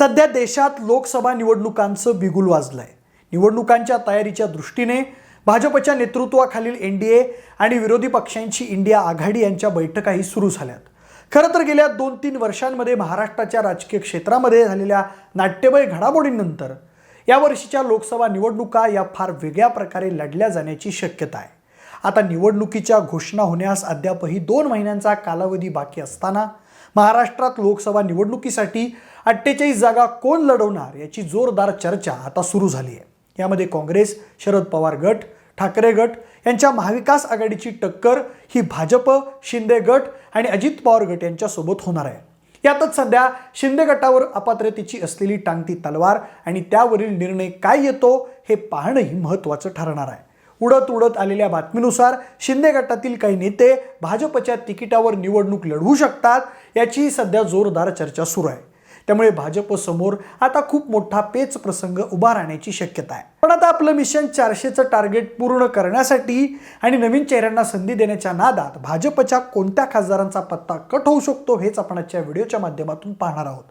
सध्या देशात लोकसभा निवडणुकांचं बिगुल वाजलं आहे निवडणुकांच्या तयारीच्या दृष्टीने भाजपच्या नेतृत्वाखालील एन डी ए आणि विरोधी पक्षांची इंडिया आघाडी यांच्या बैठकाही सुरू झाल्यात. खरं तर गेल्या दोन तीन वर्षांमध्ये महाराष्ट्राच्या राजकीय क्षेत्रामध्ये झालेल्या नाट्यमय घडामोडींनंतर यावर्षीच्या लोकसभा निवडणुका या फार वेगळ्या प्रकारे लढल्या जाण्याची शक्यता आहे. आता निवडणुकीच्या घोषणा होण्यास अद्यापही दोन महिन्यांचा कालावधी बाकी असताना महाराष्ट्रात लोकसभा निवडणुकीसाठी अठ्ठेचाळीस जागा कोण लढवणार याची जोरदार चर्चा आता सुरू झाली आहे. यामध्ये काँग्रेस शरद पवार गट ठाकरे गट यांच्या महाविकास आघाडीची टक्कर ही भाजप शिंदे गट आणि अजित पवार गट यांच्यासोबत होणार आहे. यातच सध्या शिंदे गटावर अपात्रतेची असलेली टांगती तलवार आणि त्यावरील निर्णय काय येतो हे पाहणंही महत्त्वाचं ठरणार आहे. उडत उडत आलेल्या बातमीनुसार शिंदे गटातील काही नेते भाजपच्या तिकिटावर निवडणूक लढवू शकतात याची सध्या जोरदार चर्चा सुरू आहे. त्यामुळे भाजपसमोर आता खूप मोठा पेच प्रसंग उभा राहण्याची शक्यता आहे. पण आता आपलं मिशन चारशेचं टार्गेट पूर्ण करण्यासाठी आणि नवीन चेहऱ्यांना संधी देण्याच्या नादात भाजपच्या कोणत्या खासदारांचा पत्ता कट होऊ शकतो हेच आपण आजच्या व्हिडिओच्या माध्यमातून पाहणार आहोत.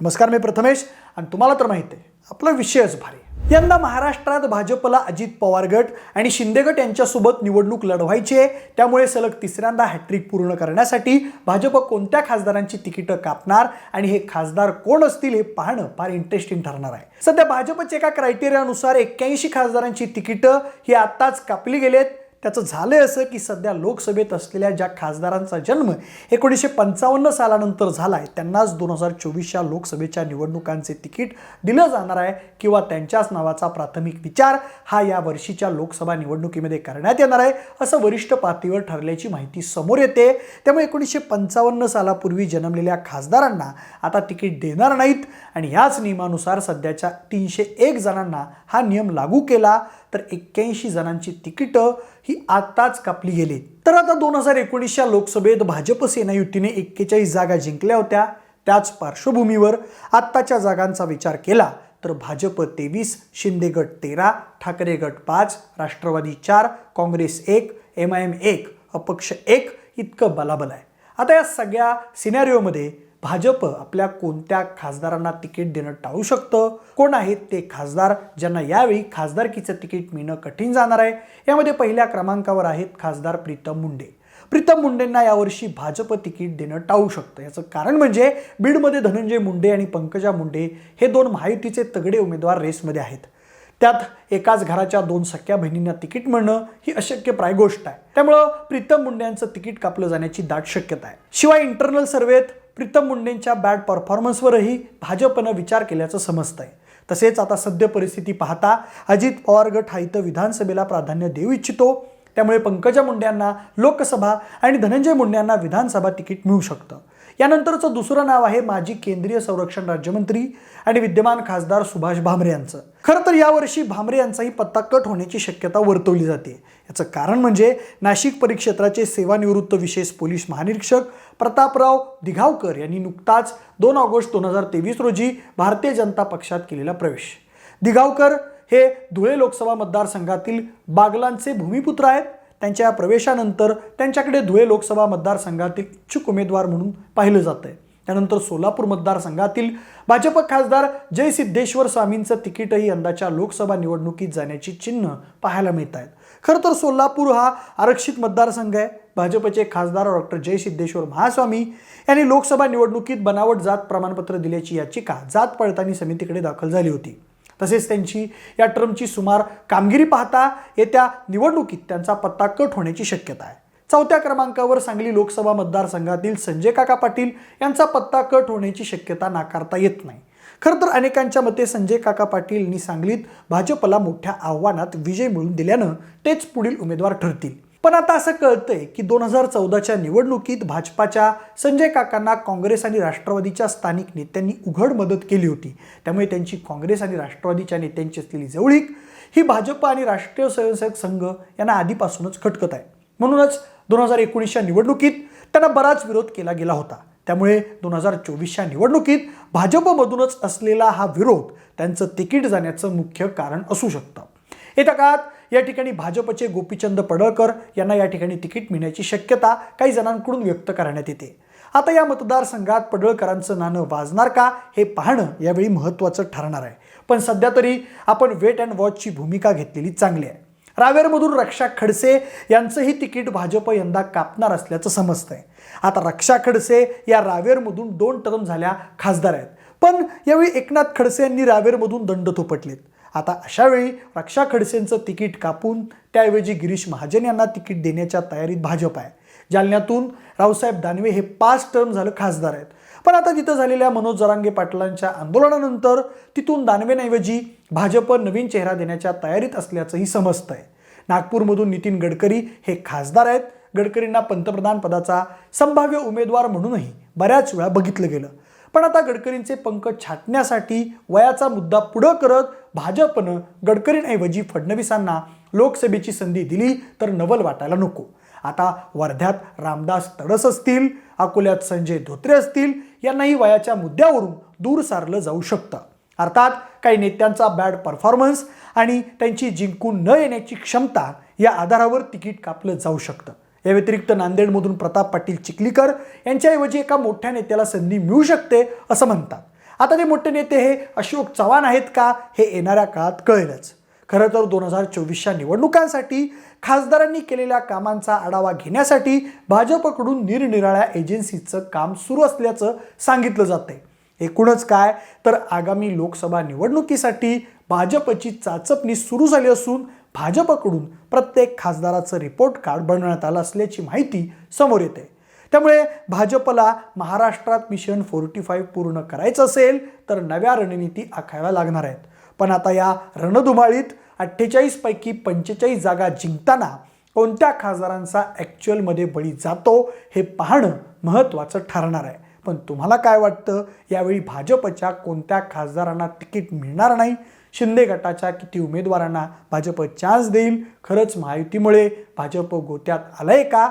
नमस्कार मी प्रथमेश आणि तुम्हाला तर माहिती आहे आपला विषयच भारी यंदा महाराष्ट्रात भाजपला अजित पवार गट आणि शिंदे गट यांच्यासोबत निवडणूक लढवायची आहे. त्यामुळे सलग तिसऱ्यांदा हॅट्रिक पूर्ण करण्यासाठी भाजप कोणत्या खासदारांची तिकीटं कापणार आणि हे खासदार कोण असतील हे पाहणं फार इंटरेस्टिंग ठरणार आहे. सध्या भाजपच्या एका क्रायटेरियानुसार एक्क्याऐंशी खासदारांची तिकीटं ही आत्ताच कापली गेलेत. त्याचं झालं असं की सध्या लोकसभेत असलेल्या ज्या खासदारांचा जन्म एकोणीसशे पंचावन्न सालानंतर झाला आहे त्यांनाच दोन हजार चोवीसच्या लोकसभेच्या निवडणुकांचे तिकीट दिलं जाणार आहे किंवा त्यांच्याच नावाचा प्राथमिक विचार हा या वर्षीच्या लोकसभा निवडणुकीमध्ये करण्यात येणार आहे असं वरिष्ठ पातळीवर ठरल्याची माहिती समोर येते. त्यामुळे एकोणीसशे पंचावन्न सालापूर्वी जन्मलेल्या खासदारांना आता तिकीट देणार नाहीत आणि ह्याच नियमानुसार सध्याच्या तीनशे एक जणांना हा नियम लागू केला. तर एक्क्याऐंशी जणांची तिकीटं ही आत्ताच कापली गेली. तर आता दोन हजार एकोणीसच्या लोकसभेत भाजप सेना युतीने एक्केचाळीस जागा जिंकल्या होत्या. त्याच पार्श्वभूमीवर आत्ताच्या जागांचा विचार केला तर भाजप तेवीस शिंदे गट तेरा ठाकरे गट पाच राष्ट्रवादी चार काँग्रेस एक एम आय एम एक अपक्ष एक इतकं बलाबल आहे. आता या सगळ्या सिनॅरिओमध्ये भाजप आपल्या कोणत्या खासदारांना तिकीट देणं टाळू शकतं? कोण आहेत ते खासदार ज्यांना यावेळी खासदारकीचं तिकीट मिळणं कठीण जाणार आहे? यामध्ये पहिल्या क्रमांकावर आहेत खासदार प्रीतम मुंडे. प्रीतम मुंडेंना यावर्षी भाजप तिकीट देणं टाळू शकतं. याचं कारण म्हणजे बीडमध्ये धनंजय मुंडे आणि पंकजा मुंडे हे दोन महायुतीचे तगडे उमेदवार रेसमध्ये आहेत. त्यात एकाच घराच्या दोन सख्या बहिणींना तिकीट मिळणं ही अशक्यप्राय गोष्ट आहे. त्यामुळं प्रीतम मुंडेंचं तिकीट कापलं जाण्याची दाट शक्यता आहे. शिवाय इंटरनल सर्वेत प्रीतम मुंडेंच्या बॅड परफॉर्मन्सवरही भाजपनं विचार केल्याचं समजतं आहे तसेच आता सद्य परिस्थिती पाहता अजित पवार गट हा इथं विधानसभेला प्राधान्य देऊ इच्छितो. त्यामुळे पंकजा मुंडे यांना लोकसभा आणि धनंजय मुंडे यांना विधानसभा तिकीट मिळू शकतं. यानंतरचं दुसरं नाव आहे माजी केंद्रीय संरक्षण राज्यमंत्री आणि विद्यमान खासदार सुभाष भामरे यांचं. खरं तर यावर्षी भामरे यांचाही पत्ता कट होण्याची शक्यता वर्तवली जाते. याचं कारण म्हणजे नाशिक परिक्षेत्राचे सेवानिवृत्त विशेष पोलीस महानिरीक्षक प्रतापराव दिघावकर यांनी नुकताच दोन ऑगस्ट दोन हजार तेवीस रोजी भारतीय जनता पक्षात केलेला प्रवेश. दिघावकर हे धुळे लोकसभा मतदारसंघातील बागलांचे भूमिपुत्र आहेत. त्यांच्या प्रवेशानंतर त्यांच्याकडे धुळे लोकसभा मतदारसंघातील इच्छुक उमेदवार म्हणून पाहिलं जातं आहे त्यानंतर सोलापूर मतदारसंघातील भाजप खासदार जय सिद्धेश्वर स्वामींचं तिकीटही यंदाच्या लोकसभा निवडणुकीत जाण्याची चिन्ह पाहायला मिळत आहेत खरं तर सोलापूर हा आरक्षित मतदारसंघ आहे. भाजपचे खासदार डॉक्टर जय सिद्धेश्वर महास्वामी यांनी लोकसभा निवडणुकीत बनावट जात प्रमाणपत्र दिल्याची याचिका जात पडताळणी समितीकडे दाखल झाली होती. तसेच त्यांची या ट्रम्पची सुमार कामगिरी पाहता येत्या निवडणुकीत त्यांचा पत्ता कट होण्याची शक्यता आहे. चौथ्या क्रमांकावर सांगली लोकसभा मतदारसंघातील संजय काका पाटील यांचा पत्ता कट होण्याची शक्यता नाकारता येत नाही. खरं तर अनेकांच्या मते संजय काका पाटील यांनी सांगलीत भाजपला मोठ्या आव्हानात विजय मिळवून दिल्यानं तेच पुढील उमेदवार ठरतील. पण आता असं कळतंय की दोन हजार चौदाच्या निवडणुकीत भाजपाच्या संजय काकांना काँग्रेस आणि राष्ट्रवादीच्या स्थानिक नेत्यांनी उघड मदत केली होती. त्यामुळे त्यांची काँग्रेस आणि राष्ट्रवादीच्या नेत्यांची असलेली जवळीक ही भाजप आणि राष्ट्रीय स्वयंसेवक संघ यांना आधीपासूनच खटकत आहे. म्हणूनच दोन हजार एकोणीसच्या निवडणुकीत त्यांना बराच विरोध केला गेला होता. त्यामुळे दोन हजार चोवीसच्या निवडणुकीत भाजपमधूनच असलेला हा विरोध त्यांचं तिकीट जाण्याचं मुख्य कारण असू शकतं. येत्या काळात या ठिकाणी भाजपचे गोपीचंद पडळकर यांना या ठिकाणी तिकीट मिळण्याची शक्यता काही जणांकडून व्यक्त करण्यात येते. आता या मतदारसंघात पडळकरांचं नाणं वाजणार का हे पाहणं यावेळी महत्त्वाचं ठरणार आहे. पण सध्या तरी आपण वेट अँड वॉचची भूमिका घेतलेली चांगली आहे. रावेरमधून रक्षा खडसे यांचंही तिकीट भाजप यंदा कापणार असल्याचं समजतंय. आता रक्षा खडसे या रावेरमधून दोन टर्म झाल्या खासदार आहेत. पण यावेळी एकनाथ खडसे यांनी रावेरमधून दंड थोपटलेत. आता अशावेळी रक्षा खडसेंचं तिकीट कापून त्याऐवजी गिरीश महाजन यांना तिकीट देण्याच्या तयारीत भाजप आहे. जालन्यातून रावसाहेब दानवे हे पाच टर्म झालं खासदार आहेत. पण आता तिथं झालेल्या मनोज जरांगे पाटलांच्या आंदोलनानंतर तिथून दानवेंऐवजी भाजप नवीन चेहरा देण्याच्या तयारीत असल्याचंही समजतं आहे नागपूरमधून नितीन गडकरी हे खासदार आहेत. गडकरींना पंतप्रधान पदाचा संभाव्य उमेदवार म्हणूनही बऱ्याच वेळा बघितलं गेलं. पण आता गडकरींचे पंकज छाटण्यासाठी वयाचा मुद्दा पुढं करत भाजपनं गडकरींऐवजी फडणवीसांना लोकसभेची संधी दिली तर नवल वाटायला नको. आता वर्ध्यात रामदास तडस असतील अकोल्यात संजय धोत्रे असतील यांनाही वयाच्या मुद्द्यावरून दूर सारलं जाऊ शकतं. अर्थात काही नेत्यांचा बॅड परफॉर्मन्स आणि त्यांची जिंकून न येण्याची क्षमता या आधारावर तिकीट कापलं जाऊ शकतं. या व्यतिरिक्त नांदेडमधून प्रताप पाटील चिखलीकर यांच्याऐवजी एका मोठ्या नेत्याला संधी मिळू शकते असं म्हणतात. आता ते मोठे नेते हे अशोक चव्हाण आहेत का हे येणाऱ्या काळात कळेलच. खरं तर दोन हजार चोवीसच्या निवडणुकांसाठी खासदारांनी केलेल्या कामांचा आढावा घेण्यासाठी भाजपकडून निरनिराळ्या एजन्सीचं काम सुरू असल्याचं सांगितलं जातंय. एकूणच काय तर आगामी लोकसभा निवडणुकीसाठी भाजपची चाचपणी सुरू झाली असून भाजपकडून प्रत्येक खासदाराचं रिपोर्ट कार्ड बनवण्यात आलं असल्याची माहिती समोर येते त्यामुळे भाजपला महाराष्ट्रात मिशन फोर्टी फाईव्ह पूर्ण करायचं असेल तर नव्या रणनीती आखाव्या लागणार आहेत. पण आता या रणधुमाळीत अठ्ठेचाळीसपैकी पंचेचाळीस जागा जिंकताना कोणत्या खासदारांचा ॲक्च्युअलमध्ये बळी जातो हे पाहणं महत्त्वाचं ठरणार आहे. पण तुम्हाला काय वाटतं? यावेळी भाजपच्या कोणत्या खासदारांना तिकीट मिळणार नाही? शिंदे गटाच्या किती उमेदवारांना भाजप चान्स देईल? खरंच महायुतीमुळे भाजप गोत्यात आलंय का?